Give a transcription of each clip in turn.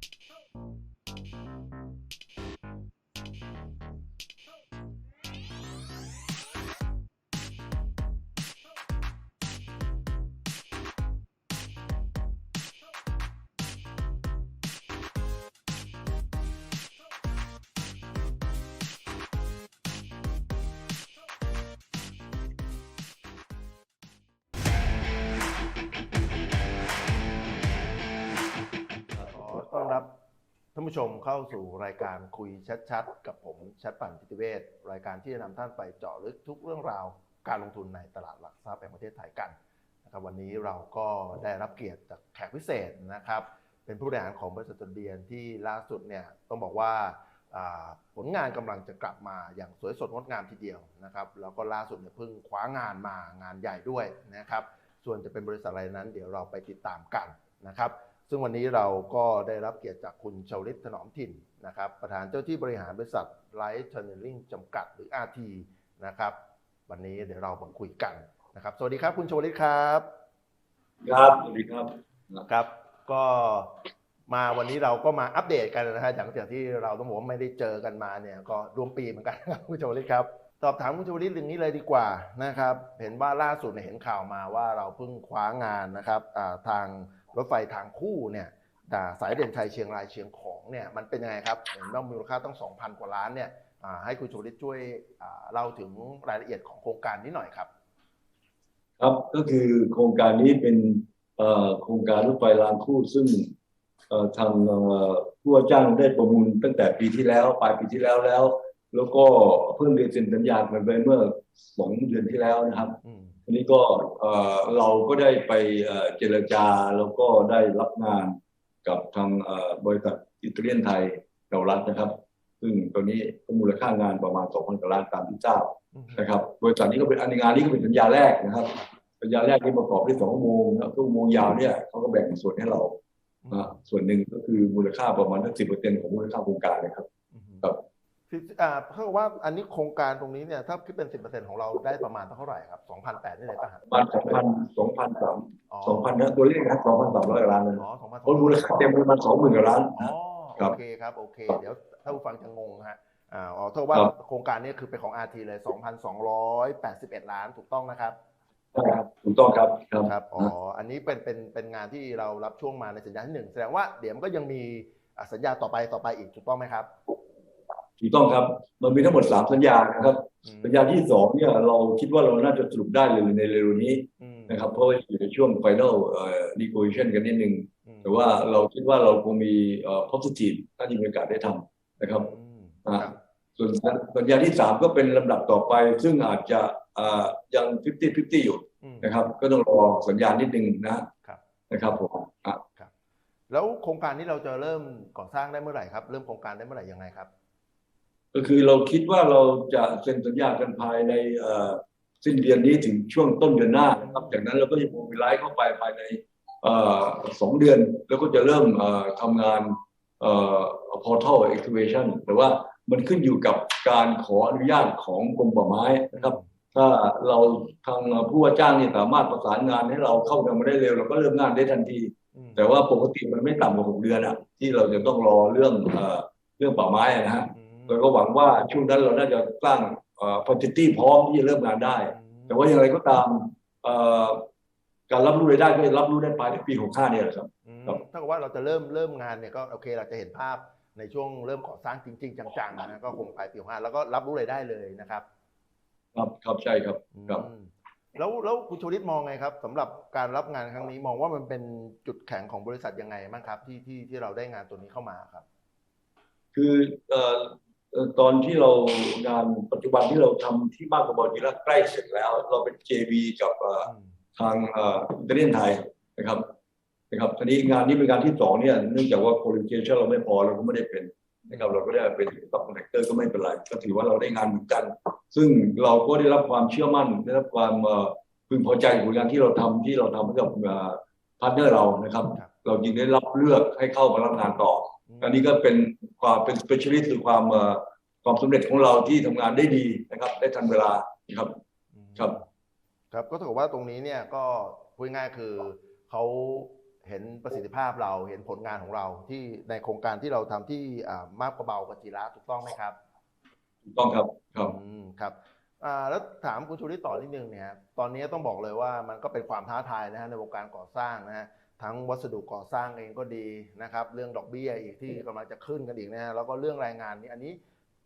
K. ต้อนรับท่านผู้ชมเข้าสู่รายการคุยชัดๆ กับผมชัดปั่นพิติเวศรายการที่จะนำท่านไปเจาะลึกทุกเรื่องราวการลงทุนในตลาดหลักทรัพย์แห่งประเทศไทยกันนะครับวันนี้เราก็ได้รับเกียรติจากแขกพิเศษนะครับ เป็นผู้บริหารของบริษัทจดเบียนที่ล่าสุดเนี่ยต้องบอกว่าอ่าผลงานกำลังจะกลับมาอย่างสวยสดงดงามทีเดียวนะครับแล้วก็ล่าสุดเนี่ยเพิ่งคว้างานมางานใหญ่ด้วยนะครับ ส่วนจะเป็นบริษัทอะไรนั้น เดี๋ยวเราไปติดตามกันนะครับ ซึ่งวันนี้เราก็ได้รับเกียรติจากคุณชวลิตถนอมถิ่นนะครับ ประธานเจ้าที่บริหารบริษัทไลท์เทอร์เนลลิงจำกัดหรือ RT นะครับ วันนี้เดี๋ยวเรามาคุยกันนะครับ สวัสดีครับคุณชวลิตครับ ครับสวัสดีครับครับ ก็มาวันนี้เราก็มาอัปเดตกันนะฮะหลังจากที่เราต้องบอกว่าไม่ได้เจอกันมาเนี่ยก็รวมปีเหมือนกันครับคุณชวลิตครับ สอบถามคุณชวลิตเรื่องนี้เลยดีกว่านะครับ เห็นว่าล่าสุดเนี่ยเห็นข่าวมาว่าเราเพิ่งคว้างานนะครับอ่าทาง รถไฟทางคู่เนี่ยอ่าสายเด่นชัยเชียงรายเชียงของเนี่ยมันเป็นยังไงครับเห็นว่ามูลค่าต้อง 2,000 กว่าล้านเนี่ยอ่าให้คุณชวลิตช่วยอ่าเล่าถึงรายละเอียดของโครงการนี้หน่อยครับ ครับก็คือโครงการนี้เป็นเอ่อโครงการรถไฟรางคู่ซึ่งเอ่อทางเอ่อผู้ว่าจ้างได้ประมูลตั้งแต่ปีที่แล้วปลายปีที่แล้วแล้ว แล้วก็เพิ่งได้เซ็นสัญญากันไปเมื่อสองเดือนที่แล้วนะครับ อืมอันนี้ก็เอ่อเราก็ได้ไปเอ่อเจรจาแล้วก็ได้รับงานกับทางเอ่อบริษัทอิตาเลียนไทยเรารัฐนะครับ ซึ่งตัวนี้ก็มูลค่างานประมาณ2,000กว่าล้านตามที่ทราบอืมนะครับ บริษัทนี้ก็เป็นอันงานนี้ก็เป็นสัญญาแรกนะครับสัญญาแรกที่ประกอบด้วยสองอุโมงค์แล้วก็อุโมงค์ยาวเนี่ยเขาก็แบ่งส่วนให้เราอ่าส่วนหนึ่งก็คือมูลค่าประมาณสักสิบเปอร์เซ็นต์ของมูลค่าโครงการนะครับอืมครับ คืออ่าเท่ากับว่าอันนี้โครงการตรงนี้เนี่ยถ้าคิดเป็น10%ของเราได้ประมาณเท่าไหร่ครับ2,008นี่เลยป่ะฮะประมาณสองพันสองพันสามอ๋อสองพันนะตัวเลขนะสองพันสามร้อยล้านเลยอ๋อเพราะมูลค่าเต็มประมาณสองหมื่นกว่าล้านอ๋อครับโอเคครับโอเค เดี๋ยวถ้าผู้ฟังจะงงฮะอ่าอ๋อเท่ากับว่าครับโครงการนี้คือเป็นของ RT เลย2,281ล้านถูกต้องนะครับใช่ครับถูกต้องครับครับครับอ๋ออันนี้เป็นเป็นเป็นงานที่เรารับช่วงมาในสัญญาที่หนึ่งแสดงว่าเดี๋ยวมันก็ยังมีอ่าสัญญาต่อไปต่อไปอีกถูกต้องไหมครับ ถูกต้องครับ มันมีทั้งหมดสามสัญญานะครับอืมสัญญาที่สองเนี่ยเราคิดว่าเราน่าจะสรุปได้เลยในเร็วๆนี้อืมนะครับ เพราะว่าอยู่ในช่วง final เอ่อ negotiation กันนิดนึงอืมแต่ว่าเราคิดว่าเราคงมีเอ่อ positive น่าจะมีโอกาสได้ทำนะครับอืมอ่าครับส่วนสัญญาที่สามก็เป็นลำดับต่อไป ซึ่งอาจจะอ่ายัง 50 50 อยู่อืมนะครับ ก็ต้องรอสัญญาณนิดนึงนะครับนะครับผมอะแล้วโครงการนี้เราจะเริ่มก่อสร้างได้เมื่อไหร่ครับ เริ่มโครงการได้เมื่อไหร่ยังไงครับ ก็คือเราคิดว่าเราจะเซ็นสัญญากันภายในสิ้นเดือนนี้ถึงช่วงต้นเดือนหน้านะครับจากนั้นเราก็จะโมบิลไลซ์เข้าไปภายในสองเดือน แล้วก็จะเริ่มทำงานเอ่อ portal activation แต่ว่ามันขึ้นอยู่กับการขออนุญาตของกรมป่าไม้นะครับ ถ้าเราทางผู้ว่าจ้างนี่สามารถประสานงานให้เราเข้าทำมาได้เร็ว เราก็เริ่มงานได้ทันที แต่ว่าปกติมันไม่ต่ำกว่าหกเดือนอะที่เราจะต้องรอเรื่องเอ่อเรื่องป่าไม้นะฮะ เราก็หวังว่าช่วงนั้นเราน่าจะสร้างเอ่อ facility พร้อมที่จะเริ่มงานได้ แต่ว่าอย่างไรก็ตามเอ่อการรับรู้รายได้ก็จะรับรู้ได้ภายในปี65เนี่ยแหละครับอืมครับถ้าเกิดว่าเราจะเริ่มเริ่มงานเนี่ยก็โอเคเราจะเห็นภาพในช่วงเริ่มก่อสร้างจริง ๆ จังๆนะก็คงปลายปีห้าแล้วก็รับรู้รายได้เลยนะครับ ครับครับใช่ครับครับอืมแล้วแล้วคุณชูริตมองไงครับสำหรับการรับงานครั้งนี้มองว่ามันเป็นจุดแข็งของบริษัทยังไงบ้างครับ ที่ที่ที่เราได้งานตัวนี้เข้ามาครับ คือเอ่อเอ่อ ตอนที่เรางานปัจจุบันที่เราทำที่มากกว่าบอลจีแล้วใกล้เสร็จแล้ว เราเป็น JV กับเอ่ออืมทางเอ่ออิตาเลียนไทยนะครับนะครับทีนี้งานนี้เป็นงานที่สองเนี่ยเนื่องจากว่า qualification เราไม่พอเราก็ไม่ได้เป็นนะครับเราก็ได้เป็น sub contractor ก็ไม่เป็นไรก็ถือว่าเราได้งานเหมือนกัน ซึ่งเราก็ได้รับความเชื่อมั่นได้รับความเอ่อพึงพอใจกับผลงานที่เราทำที่เราทำให้กับพาร์ทเนอร์เรานะครับครับ เราจึงได้รับเลือกให้เข้ามารับงานต่อ อันนี้ก็เป็นความเป็น specialist หรือความเอ่อความสำเร็จของเราที่ทำงานได้ดีนะครับ ได้ทันเวลานะครับอืมครับ ครับก็ถือว่าตรงนี้เนี่ยก็พูดง่ายๆคือเขาเห็นประสิทธิภาพเราเห็นผลงานของเราที่ในโครงการที่เราทำที่อ่ามาบกระเบากับจีระถูกต้องไหมครับถูกต้องครับครับอืมครับอ่าแล้วถามคุณชูริตต่อนิดนึงเนี่ยครับตอนนี้ต้องบอกเลยว่ามันก็เป็นความท้าทายนะฮะในวงการก่อสร้างนะฮะ ทั้งวัสดุก่อสร้างเองก็ดีนะครับ เรื่องดอกเบี้ยอีกที่กำลังจะขึ้นกันอีกนะฮะแล้วก็เรื่องแรงงานนี่อันนี้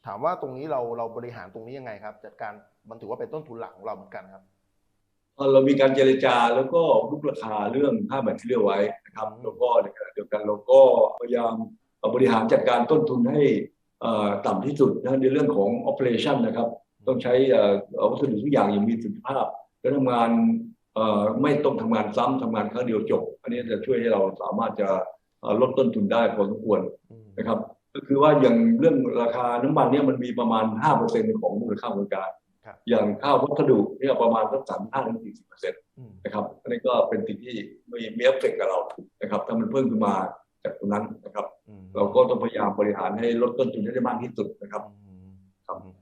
ถามว่าตรงนี้เราเราบริหารตรงนี้ยังไงครับ จัดการมันถือว่าเป็นต้นทุนหลักของเราเหมือนกันครับเอ่อเรามีการเจรจาแล้วก็ลุกราคาเรื่องค่าแบตเตอรี่ไว้นะครับอืมแล้วก็ในขณะเดียวกันเราก็พยายามเอ่อบริหารจัดการต้นทุนให้เอ่อต่ำที่สุดนะในเรื่องของ operation นะครับ ต้องใช้เอ่อเอ่อวัสดุทุกอย่างอย่างมีประสิทธิภาพ และทำงานเอ่อ ไม่ต้องทำงานซ้ำทำงานครั้งเดียวจบ อันนี้จะช่วยให้เราสามารถจะเอ่อลดต้นทุนได้พอสมควรอืมนะครับ ก็คือว่าอย่างเรื่องราคาน้ำมันเนี่ยมันมีประมาณ 5%ของมูลค่าบริการครับอย่างค่าวัสดุเนี่ยประมาณสักสามห้าถึงสี่สิบเปอร์เซ็นต์อืมนะครับอันนี้ก็เป็นสิ่งที่มีมีเอฟเฟกต์กับเรานะครับ ถ้ามันเพิ่มขึ้นมาจากตรงนั้นนะครับอืมเราก็ต้องพยายามบริหารให้ลดต้นทุนให้ได้มากที่สุดนะครับอืมครับอืม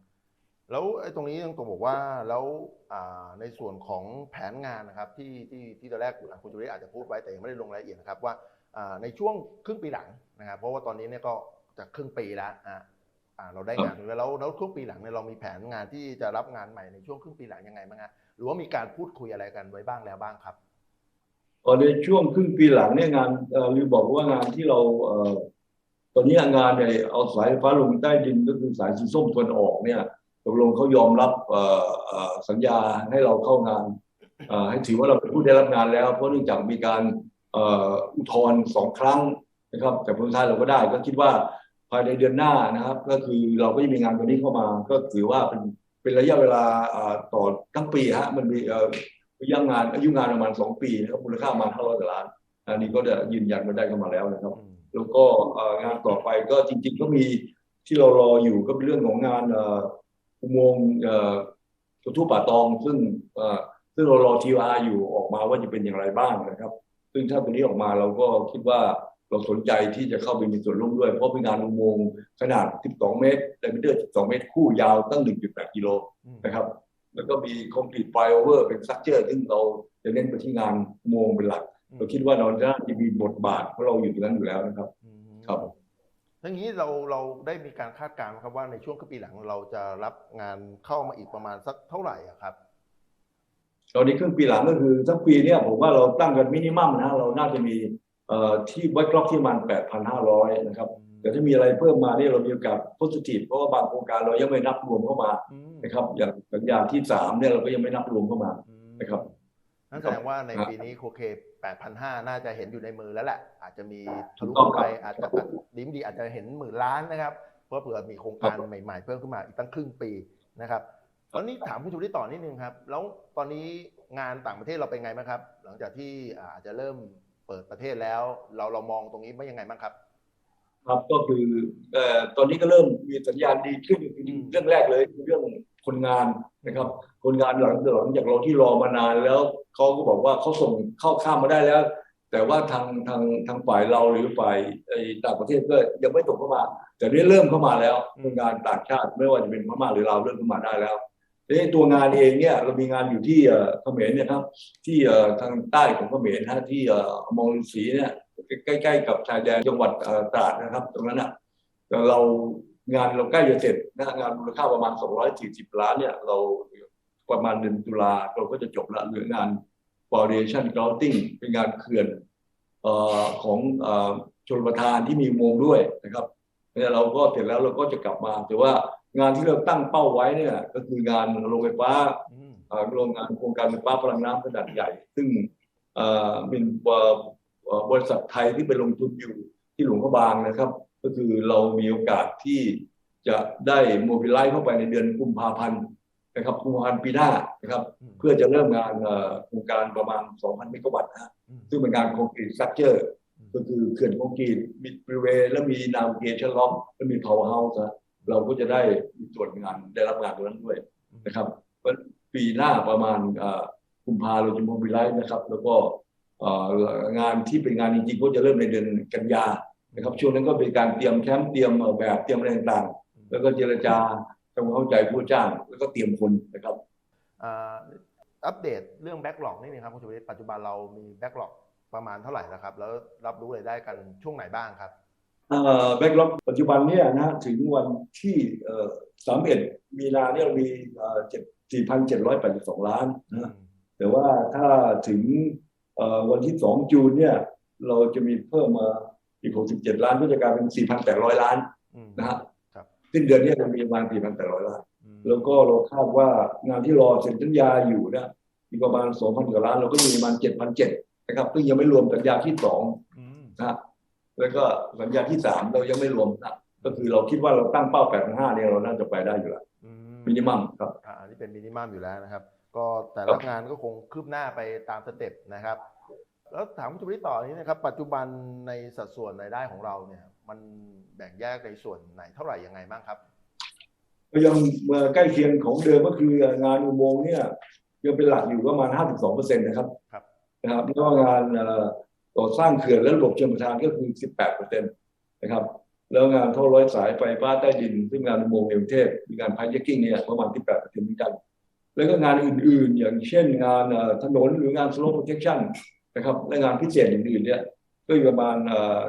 แล้วไอ้ตรงนี้ต้องบอกว่าแล้วในส่วนของแผนงานนะครับที่ที่ที่ตอนแรกคุณจุริอาจจะพูดไว้แต่ยังไม่ได้ลงรายละเอียดนะครับว่าในช่วงครึ่งปีหลังนะครับเพราะว่าตอนนี้เนี่ยก็จะครึ่งปีแล้วอ่าเราได้งานแล้วแล้วแล้วช่วงปีหลังเนี่ยเรามีแผนงานที่จะรับงานใหม่ในช่วงครึ่งปีหลังยังไงบ้างฮะหรือว่ามีการพูดคุยอะไรกันไว้บ้างแล้วบ้างครับตอนในช่วงครึ่งปีหลังเนี่ยงานเอ่อลืมบอกว่างานที่เราตอนนี้งานเนี่ยเอาสายฟ้าลงใต้ดินก็คือสายสีส้มตะวันออกเนี่ย กลงเขายอมรับเอ่อเอ่อสัญญาให้เราเข้างานเอ่อให้ถือว่าเราเป็นผู้ได้รับงานแล้ว เพราะเนื่องจากมีการเอ่ออุทธรณ์สองครั้งนะครับ แต่ผลสุดท้ายเราก็ได้ก็คิดว่าภายในเดือนหน้านะครับ ก็คือเราก็จะมีงานตัวนี้เข้ามา ก็ถือว่าเป็นเป็นระยะเวลาเอ่อต่อทั้งปีฮะมันมีเอ่ออายุงานอายุงานประมาณสองปีนะครับมูลค่าประมาณห้าร้อยล้านอันนี้ก็จะยืนยันมาได้เข้ามาแล้วนะครับอืมแล้วก็เอ่องานต่อไปก็จริง ๆ ก็มีที่เรารออยู่ก็เป็นเรื่องของงานเอ่ออุโมงค์เอ่อทุ่ป่าตองซึ่งเอ่อซึ่งเรารอทีอาอยู่ออกมาว่าจะเป็นอย่างไรบ้างนะครับ ซึ่งถ้าตัวนี้ออกมาเราก็คิดว่าเราสนใจที่จะเข้าไปมีส่วนร่วมด้วย เพราะเป็นงานอุโมงค์ขนาด 12 เมตรไดมิเตอร์ 12 เมตร คู่ยาวตั้ง 1.8 กิโลอืมนะครับ แล้วก็มีคอมพลีทไฟโอเวอร์เป็นสตรัคเจอร์ซึ่งเราจะเน้นไปที่งานอุโมงค์เป็นหลัก เราคิดว่าเราจะมีบทบาทเพราะเราอยู่ตรงนั้นอยู่แล้วนะครับอืมครับ ทั้งนี้เราเราได้มีการคาดการณ์ไหมครับว่าในช่วงครึ่งปีหลังเราจะรับงานเข้ามาอีกประมาณสักเท่าไหร่อะครับตอนนี้ครึ่งปีหลังก็คือทั้งปีเนี่ยผมว่าเราตั้งกันมินิมัมนะเราน่าจะมีเอ่อที่ไว้กรอบที่ประมัน 8,500 นะครับแต่ถ้ามีอะไรเพิ่มมาเนี่ยเรามีโอกาสโพสิทีฟเพราะว่าบางโครงการเรายังไม่นับรวมเข้ามาอืมนะครับอย่างสัญญาที่สามเนี่ยเราก็ยังไม่นับรวมเข้ามาอืมนะครับ นั่นแสดงว่าในปีนี้โคเค8,500 น่าจะเห็นอยู่ในมือแล้วแหละ อาจจะมีทะลุถูกต้องไปครับอาจจะดีมดีอาจจะเห็นหมื่นล้านนะครับ เพราะเผื่อมีโครงการใหม่ๆ เพิ่มขึ้นมาอีกตั้งครึ่งปีนะครับตอนนี้ถามคุณชูริต่อนิดนึงครับ แล้วตอนนี้งานต่างประเทศเราเป็นไงบ้างครับ หลังจากที่อาจจะเริ่มเปิดประเทศแล้ว เราเรามองตรงนี้ว่ายังไงบ้างครับ ครับก็คือเอ่อตอนนี้ก็เริ่มมีสัญญาณดีขึ้นอืมเรื่องแรกเลยคือเรื่องคนงานนะครับ คนงานหลังหลังจากเราที่รอมานานแล้ว เขาก็บอกว่าเขาส่งเข้าข้ามมาได้แล้ว แต่ว่าทางทางทางฝ่ายเราหรือฝ่ายต่างประเทศก็ยังไม่ตกเข้ามา แต่นี่เริ่มเข้ามาแล้วงานต่างชาติไม่ว่าจะเป็นพม่าหรือลาวเริ่มเข้ามาได้แล้วทีนี้ตัวงานเองเนี่ยเรามีงานอยู่ที่เขมรเนี่ยครับ ที่ทางใต้ของเขมรนะที่มองฤาษีเนี่ยใกล้ ๆ กับชายแดนจังหวัดตราดนะครับ ตรงนั้นอะเรางานเราใกล้จะเสร็จนะงานมูลค่าประมาณ 240 ล้านเนี่ยเรา ประมาณเดือนตุลาเราก็จะจบละเหลืองาน foundation grouting เป็นงานเขื่อนเอ่อของเอ่อชลประทานที่มีอุโมงค์ด้วยนะครับเนี่ยเราก็เสร็จแล้วเราก็จะกลับมา แต่ว่างานที่เราตั้งเป้าไว้เนี่ย ก็คืองานโรงไฟฟ้าอืมเอ่อโรงงานโครงการไฟฟ้าพลังน้ำขนาดใหญ่ ซึ่งเอ่อเป็นเอ่อเอ่อบริษัทไทยที่ไปลงทุนอยู่ที่หลวงพระบางนะครับ ก็คือเรามีโอกาสที่จะได้โมบิลไลซ์เข้าไปในเดือนกุมภาพันธ์ นะครับกุมภาพันธ์ปีหน้านะครับอืมเพื่อจะเริ่มงานเอ่อโครงการประมาณ 2,000 เมกะวัตต์นะฮะอืมซึ่งเป็นงานคอนกรีตสตรัคเจอร์ก็คือเขื่อนคอนกรีตมีบริเวณแล้วมีนาวเกชั่นล็อกแล้วมีพาวเวอร์เฮาส์นะเราก็จะได้มีส่วนงานได้รับงานตรงนั้นด้วยนะครับเพราะปีหน้าประมาณเอ่อกุมภาเราจะโมบิลไลซ์นะครับ แล้วก็เอ่องานที่เป็นงานจริงๆก็จะเริ่มในเดือนกันยานะครับช่วงนั้นก็เป็นการเตรียมแคมป์เตรียมเอ่อแบบเตรียมอะไรต่างๆแล้วก็เจรจา ทำความเข้าใจผู้จ้างแล้วก็เตรียมคนนะครับอ่าอัปเดตเรื่องแบ็กหลอกนิดนึงครับคุณชูวิทย์ปัจจุบันเรามีแบ็กหลอกประมาณเท่าไหร่แล้วครับ แล้วรับรู้รายได้กันช่วงไหนบ้างครับแบ็กล็อกปัจจุบันเนี่ยนะถึงวันที่สามเอ็ดมีนาเนี่ยเรามีเจ็ดสี่พันเจ็ดร้อยแปดสิบสองล้านนะแต่ว่าถ้าถึงเอ่อวันที่สองจูนเนี่ยเราจะมีเพิ่มมาอีกหกสิบเจ็ดล้านก็จะกลายเป็นสี่พันแปดร้อยล้านอืมนะฮะครับ สิ้นเดือนเนี้จะมีประมาณสี่พันแปดร้อยล้านอืมแล้วก็เราคาดว่างานที่รอเซ็นสัญญาอยู่เนะมีประมาณสองพันกว่าล้าน เราก็มีประมาณเจ็ดพันเจ็ดนะครับซึ่งยังไม่รวมสัญญาที่สองอืมนะฮะแล้วก็สัญญาที่สามเรายังไม่รวมนะก็คือเราคิดว่าเราตั้งเป้าแปดพันห้าเนี่ยเราน่าจะไปได้อยู่แล้วอืมินิมัมครับอ่าอันนี้เป็นมินิมัมอยู่แล้วนะครับ ก็แต่ครัละบงานก็คงคืบหน้าไปตามสเต็ปนะครับ แล้วถามคุณจุลิต่อนี้นะครับ ปัจจุบันในสัดส่วนรายได้ของเราเนี่ย มันแบ่งแยกในส่วนไหนเท่าไหร่ยังไงบ้างครับ ก็ยังเอ่อใกล้เคียงของเดิมก็คืองานอุโมงค์เนี่ยยังเป็นหลักอยู่ประมาณ 52เปอร์เซ็นต์นะครับครับนะครับแล้วก็งานเอ่อก่อสร้างเขื่อนและระบบชลประทานก็คือ 18เปอร์เซ็นต์นะครับ แล้วงานท่อร้อยสายไฟฟ้าใต้ดิน ซึ่งงานอุโมงค์ในกรุงเทพมีงานพายเกิ้งเนี่ยประมาณ 18เปอร์เซ็นต์เหมือนกัน แล้วก็งานอื่นๆ อย่างเช่นงานเอ่อถนนหรืองาน slope protection นะครับและงานพิเศษอื่นๆเนี่ย ก็อยู่ประมาณ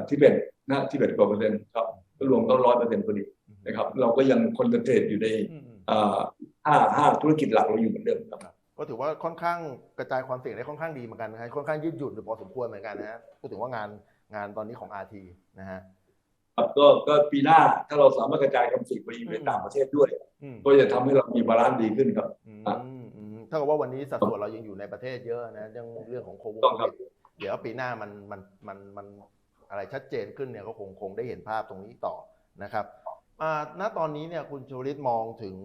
ที่เบ็ดนะที่เบ็ดกว่าเปอร์เซ็นต์ครับก็รวมก็ร้อยเปอร์เซ็นต์พอดีนะครับ เราก็ยังคอนเซนเทรตอยู่ในอืมอืมอ่าห้าห้าธุรกิจหลักเราอยู่เหมือนเดิมครับก็ถือว่าค่อนข้างกระจายความเสี่ยงได้ค่อนข้างดีเหมือนกันนะครับค่อนข้างยืดหยุ่นอยู่พอสมควรเหมือนกันนะฮะพูดถึงว่างานงานตอนนี้ของ RT นะฮะครับก็ก็ปีหน้าถ้าเราสามารถกระจายความเสี่ยงไปอยู่ในต่างประเทศด้วยอืมก็จะทำให้เรามีบาลานซ์ดีขึ้นครับอืมครับอืมเท่ากับว่าวันนี้สัดส่วนเรายังอยู่ในประเทศเยอะนะเรื่องเรื่องของโควิดต้องครับ เดี๋ยวปีหน้ามันมันมันมันอะไรชัดเจนขึ้นเนี่ยก็คงคงได้เห็นภาพตรงนี้ต่อนะครับณตอนนี้เนี่ยคุณชวลิตมองถึง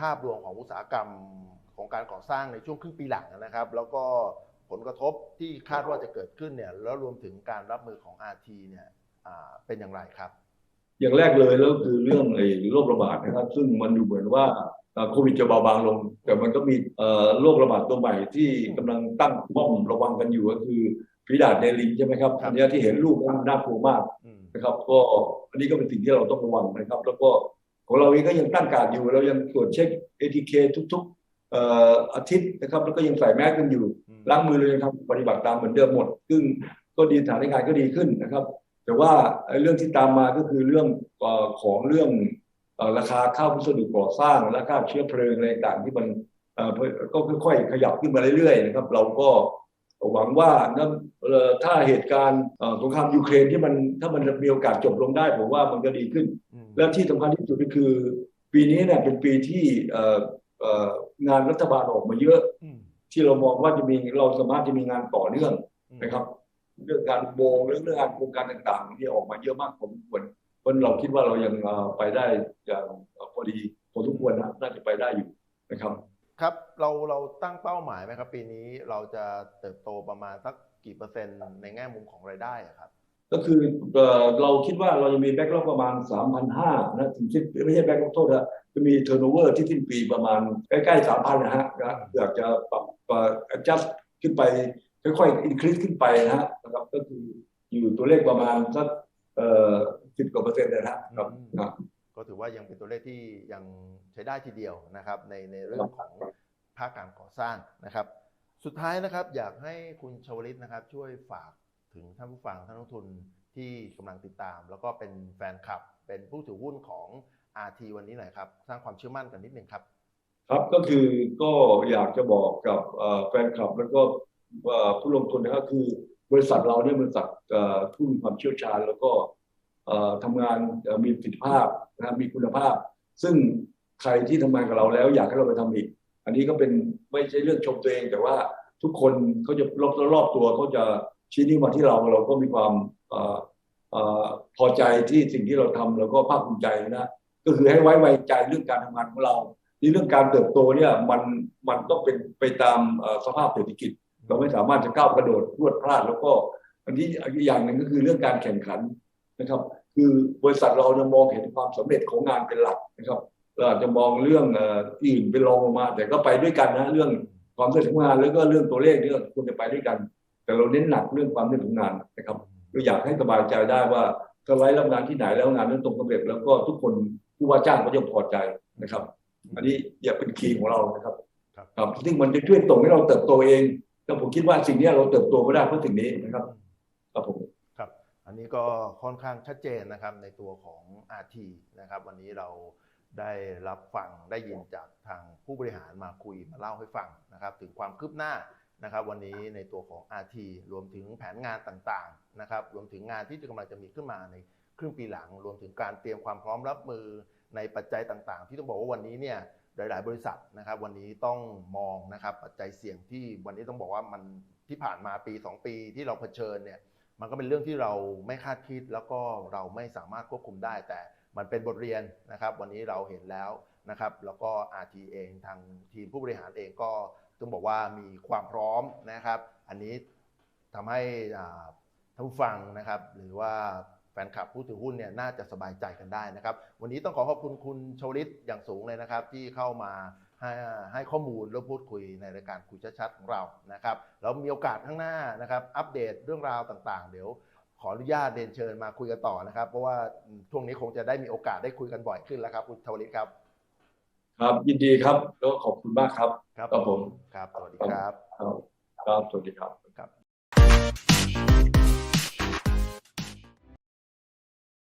ภาพรวมของอุตสาหกรรมของการก่อสร้างในช่วงครึ่งปีหลังนะครับ แล้วก็ผลกระทบที่คาดว่าจะเกิดขึ้นเนี่ยแล้วรวมถึงการรับมือของ RT เนี่ยเป็นอย่างไรครับ อย่างแรกเลยแล้วคือเรื่องไอ้โรคระบาดนะครับ ซึ่งมันดูเหมือนว่าเอ่อโควิดจะเบาบางลง แต่มันก็มีเอ่อโรคระบาดตัวใหม่ที่กำลังตั้งป้อมระวังกันอยู่ก็คือฝีดาดเดลิงใช่ไหมครับครับอันเนี้ยที่เห็นรูปมันน่ากลัวมากอืมนะครับ ก็อันนี้ก็เป็นสิ่งที่เราต้องระวังนะครับ แล้วก็ของเราเองก็ยังตั้งการดอยู่เรายังตรวจเช็ค ATK ทุกๆเอ่ออาทิตย์นะครับ แล้วก็ยังใส่แมสกันอยู่อืมล้างมือเรายังทำปฏิบัติตามเหมือนเดิมหมด ซึ่งก็ดีสถานการณ์ก็ดีขึ้นนะครับ แต่ว่าไอ้เรื่องที่ตามมาก็คือเรื่องเอ่อของเรื่องเอ่อราคาข้าววัสดุก่อสร้างและค่าเชื้อเพลิงอะไรต่างๆที่มันเอ่อก็ค่อยๆขยับขึ้นมาเรื่อยๆนะครับ เราก็หวังว่านะเอ่อถ้าเหตุการณ์เอ่อสงครามยูเครนที่มันถ้ามันมีโอกาสจบลงได้ผมว่ามันก็ดีขึ้นอืมและที่สำคัญที่สุดก็คือ ปีนี้เนี่ยเป็นปีที่เอ่อเอ่องานรัฐบาลออกมาเยอะอืมที่เรามองว่าจะมีเราสามารถจะมีงานต่อเนื่องอืมนะครับ เรื่องการโมงเรื่องเรื่องงานโครงการต่างๆที่ออกมาเยอะมากผมควรเพราะเราคิดว่าเรายังเอ่อไปได้อย่างเอ่อพอดีพอทุกควรนะน่าจะไปได้อยู่นะครับ ครับเราเราตั้งเป้าหมายไหมครับ ปีนี้เราจะเติบโตประมาณสักกี่เปอร์เซ็นต์ในแง่มุมของรายได้อะครับก็คือเอ่อเราคิดว่าเราจะมีแบ็กล็อกประมาณ 3,500นะถึงสิ้นไม่ใช่แบ็กล็อกโทษนะจะมีเทอร์โนเวอร์ที่สิ้นปีประมาณใกล้ๆ 3,000นะฮะนะอยากจะปรับปรับ adjust ขึ้นไป ค่อยๆ increase ขึ้นไปนะฮะนะครับก็คืออยู่ตัวเลขประมาณสักเอ่อสิบกว่าเปอร์เซ็นต์นะฮะครับอืมนะก็ถือว่ายังเป็นตัวเลขที่ยังใช้ได้ทีเดียวนะครับในในเรื่องของภาคการก่อสร้างนะครับ สุดท้ายนะครับอยากให้คุณชวลิตนะครับ ช่วยฝากถึงท่านผู้ฟังท่านนักลงทุนที่กำลังติดตาม แล้วก็เป็นแฟนคลับ เป็นผู้ถือหุ้นของ RT วันนี้หน่อยครับ สร้างความเชื่อมั่นกันนิดนึงครับ ครับก็คือก็อยากจะบอกกับเอ่อแฟนคลับแล้วก็เอ่อ ผู้ลงทุนนะครับคือบริษัทเราเนี่ยบริษัทเอ่อผู้มีความเชี่ยวชาญ แล้วก็เอ่อทำงานมีประสิทธิภาพนะครับมีคุณภาพ ซึ่งใครที่ทำงานกับเราแล้วอยากให้เราไปทำอีก อันนี้ก็เป็นไม่ใช่เรื่องชมตัวเอง แต่ว่าทุกคนเขาจะรอบรอบตัวเขาจะชี้นิ้วมาที่เราเราก็มีความออพอใจที่สิ่งที่เราทำแล้วก็ภาคภูมิใจนะก็คือให้ไว้วใจเรื่องการทำงานของเราในเรื่องการเติบโตเนี่ยมันมันต้องเป็นไปตามสภาพเศรษฐกิจ เราไม่สามารถจะก้าวกระโดดพรวดพลาด แล้วก็อันนี้อีกอย่างหนึ่งก็คือเรื่องการแข่งขันนะครับ คือบริษัทเราเนี่ยมองเห็นความสำเร็จของงานเป็นหลักนะครับเราอาจจะมองเรื่องเอ่อที่อื่นเป็นรองลงมา แต่ก็ไปด้วยกันนะเรื่องความสำเร็จของงานแล้วก็เรื่องตัวเลขเนี่ยควรจะไปด้วยกัน แต่เราเน้นหนักเรื่องความสำเร็จของงานนะครับก็อยากให้สบายใจได้ว่าถ้าไว้รับงานที่ไหนแล้วงานนั้นตรงสำเร็จแล้วก็ทุกคนผู้ว่าจ้างก็จะพอใจนะครับ อันนี้อย่าเป็นคีย์ของเรานะครับครับครับซึ่งมันจะช่วยส่งให้เราเติบโตเอง แล้วผมคิดว่าสิ่งนี้เราเติบโตไมาได้เพราะสิ่งนี้นะครับครับผมครับ อันนี้ก็ค่อนข้างชัดเจนนะครับในตัวของ RT นะครับ วันนี้เราได้รับฟังได้ยินจากทางผู้บริหารมาคุยมาเล่าให้ฟังนะครับ ถึงความคืบหน้านะครับ วันนี้ในตัวของ RT รวมถึงแผนงานต่างๆนะครับ รวมถึงงานที่กำลังจะมีขึ้นมาในครึ่งปีหลัง รวมถึงการเตรียมความพร้อมรับมือในปัจจัยต่างๆ ที่ต้องบอกว่าวันนี้เนี่ย หลาย ๆ บริษัทนะครับ วันนี้ต้องมองนะครับปัจจัยเสี่ยงที่วันนี้ต้องบอกว่ามันที่ผ่านมาปี 2 ปีที่เราเผชิญเนี่ยมันก็เป็นเรื่องที่เราไม่คาดคิด แล้วก็เราไม่สามารถควบคุมได้ แต่มันเป็นบทเรียนนะครับ วันนี้เราเห็นแล้วนะครับ แล้วก็ RT เองทางทีมผู้บริหารเองก็ต้องบอกว่ามีความพร้อมนะครับ อันนี้ทำให้ท่านผู้ฟังนะครับ หรือว่า ฟนคลับผู้ถือหุ้นเนี่ยน่าจะสบายใจกันได้นะครับ วันนี้ต้องขอขอบคุณคุณชวลิตอย่างสูงเลยนะครับ ที่เข้ามาให้ให้ข้อมูลแล้วพูดคุยในรายการคุยชัดๆของเรานะครับแล้วมีโอกาสข้างหน้านะครับ อัปเดตเรื่องราวต่างๆ เดี๋ยวขออนุญาตเรียนเชิญมาคุยกันต่อนะครับ เพราะว่าช่วงนี้คงจะได้มีโอกาสได้คุยกันบ่อยขึ้นแล้วครับ คุณชวลิตครับ ครับยินดีครับแล้วขอบคุณมากครับ ครับครับผมครับสวัสดีครับ ครับครับสวัสดีครับครับ